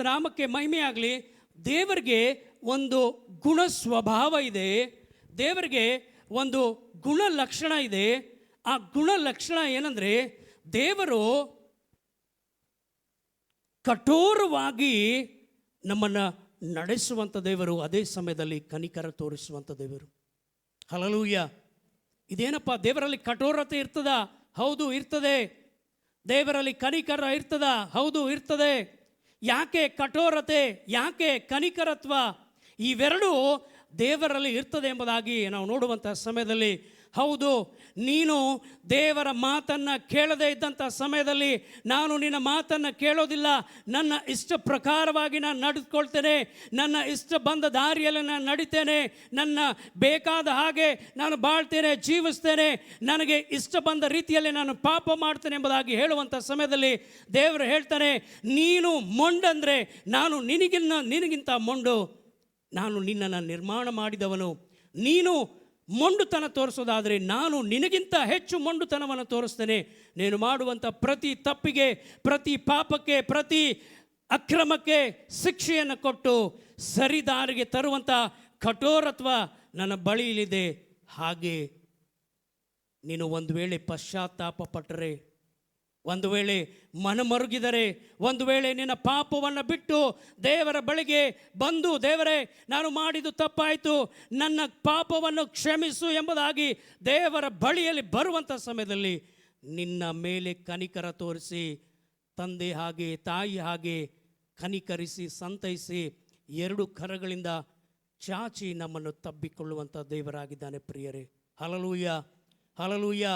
ನಾಮಕ್ಕೆ ಮಹಿಮೆ ಆಗಲಿ, ದೇವರಿಗೆ ಒಂದು ಗುಣ ಸ್ವಭಾವ ಇದೆ, ದೇವರಿಗೆ ಒಂದು ಗುಣ ಲಕ್ಷಣ ಇದೆ. ಆ ಗುಣ ಲಕ್ಷಣ ಏನಂದ್ರೆ, ದೇವರು ಕಠೋರವಾಗಿ ನಮ್ಮನ್ನು ನಡೆಸುವಂಥ ದೇವರು, ಅದೇ ಸಮಯದಲ್ಲಿ ಕನಿಕರ ತೋರಿಸುವಂಥ ದೇವರು. ಹಲಲೂಯ್ಯ ಇದೇನಪ್ಪ, ದೇವರಲ್ಲಿ ಕಠೋರತೆ ಇರ್ತದ? ಹೌದು, ಇರ್ತದೆ. ದೇವರಲ್ಲಿ ಕನಿಕರ ಇರ್ತದ? ಹೌದು, ಇರ್ತದೆ. ಯಾಕೆ ಕಠೋರತೆ ಯಾಕೆ ಕನಿಕರತ್ವ? ಇವೆರಡೂ ದೇವರಲ್ಲಿ ಇರ್ತದೆ ಎಂಬುದಾಗಿ ನಾವು ನೋಡುವಂಥ ಸಮಯದಲ್ಲಿ, ಹೌದು, ನೀನು ದೇವರ ಮಾತನ್ನು ಕೇಳದೇ ಇದ್ದಂಥ ಸಮಯದಲ್ಲಿ ನಾನು ನಿನ್ನ ಮಾತನ್ನು ಕೇಳೋದಿಲ್ಲ. ನನ್ನ ಇಷ್ಟ ಪ್ರಕಾರವಾಗಿ ನಾನು ನಡೆದುಕೊಳ್ತೇನೆ. ನನ್ನ ಇಷ್ಟ ಬಂದ ದಾರಿಯಲ್ಲಿ ನಾನು ನಡಿತೇನೆ. ನನ್ನ ಬೇಕಾದ ಹಾಗೆ ನಾನು ಬಾಳ್ತೇನೆ, ಜೀವಿಸ್ತೇನೆ. ನನಗೆ ಇಷ್ಟ ಬಂದ ರೀತಿಯಲ್ಲಿ ನಾನು ಪಾಪ ಮಾಡ್ತೇನೆ ಎಂಬುದಾಗಿ ಹೇಳುವಂಥ ಸಮಯದಲ್ಲಿ ದೇವರು ಹೇಳ್ತಾನೆ, ನೀನು ಮೊಂಡಂದರೆ ನಾನು ನಿನಗಿನ್ನ ನಿನಗಿಂತ ಮೊಂಡು. ನಾನು ನಿನ್ನನ್ನು ನಿರ್ಮಾಣ ಮಾಡಿದವನು. ನೀನು ಮೊಂಡುತನ ತೋರಿಸೋದಾದರೆ ನಾನು ನಿನಗಿಂತ ಹೆಚ್ಚು ಮೊಂಡುತನವನ್ನು ತೋರಿಸ್ತೇನೆ. ನೀನು ಮಾಡುವಂಥ ಪ್ರತಿ ತಪ್ಪಿಗೆ, ಪ್ರತಿ ಪಾಪಕ್ಕೆ, ಪ್ರತಿ ಅಕ್ರಮಕ್ಕೆ ಶಿಕ್ಷೆಯನ್ನು ಕೊಟ್ಟು ಸರಿದಾರಿಗೆ ತರುವಂಥ ಕಠೋರತ್ವ ನನ್ನ ಬಳಿಯಲ್ಲಿದೆ. ಹಾಗೆ ನೀನು ಒಂದು ವೇಳೆ ಪಶ್ಚಾತ್ತಾಪ ಪಟ್ಟರೆ ಒಂದು ವೇಳೆ ಮನಮರುಗಿದರೆ ಒಂದು ವೇಳೆ ನಿನ್ನ ಪಾಪವನ್ನು ಬಿಟ್ಟು ದೇವರ ಬಳಿಗೆ ಬಂದು, ದೇವರೇ, ನಾನು ಮಾಡಿದ್ದು ತಪ್ಪಾಯಿತು, ನನ್ನ ಪಾಪವನ್ನು ಕ್ಷಮಿಸು ಎಂಬುದಾಗಿ ದೇವರ ಬಳಿಯಲ್ಲಿ ಬರುವಂಥ ಸಮಯದಲ್ಲಿ ನಿನ್ನ ಮೇಲೆ ಕನಿಕರ ತೋರಿಸಿ, ತಂದೆ ಹಾಗೆ, ತಾಯಿ ಹಾಗೆ ಕನಿಕರಿಸಿ, ಸಂತೈಸಿ, ಎರಡು ಕರಗಳಿಂದ ಚಾಚಿ ನಮ್ಮನ್ನು ತಬ್ಬಿಕೊಳ್ಳುವಂಥ ದೇವರಾಗಿದ್ದಾನೆ ಪ್ರಿಯರೇ. Hallelujah hallelujah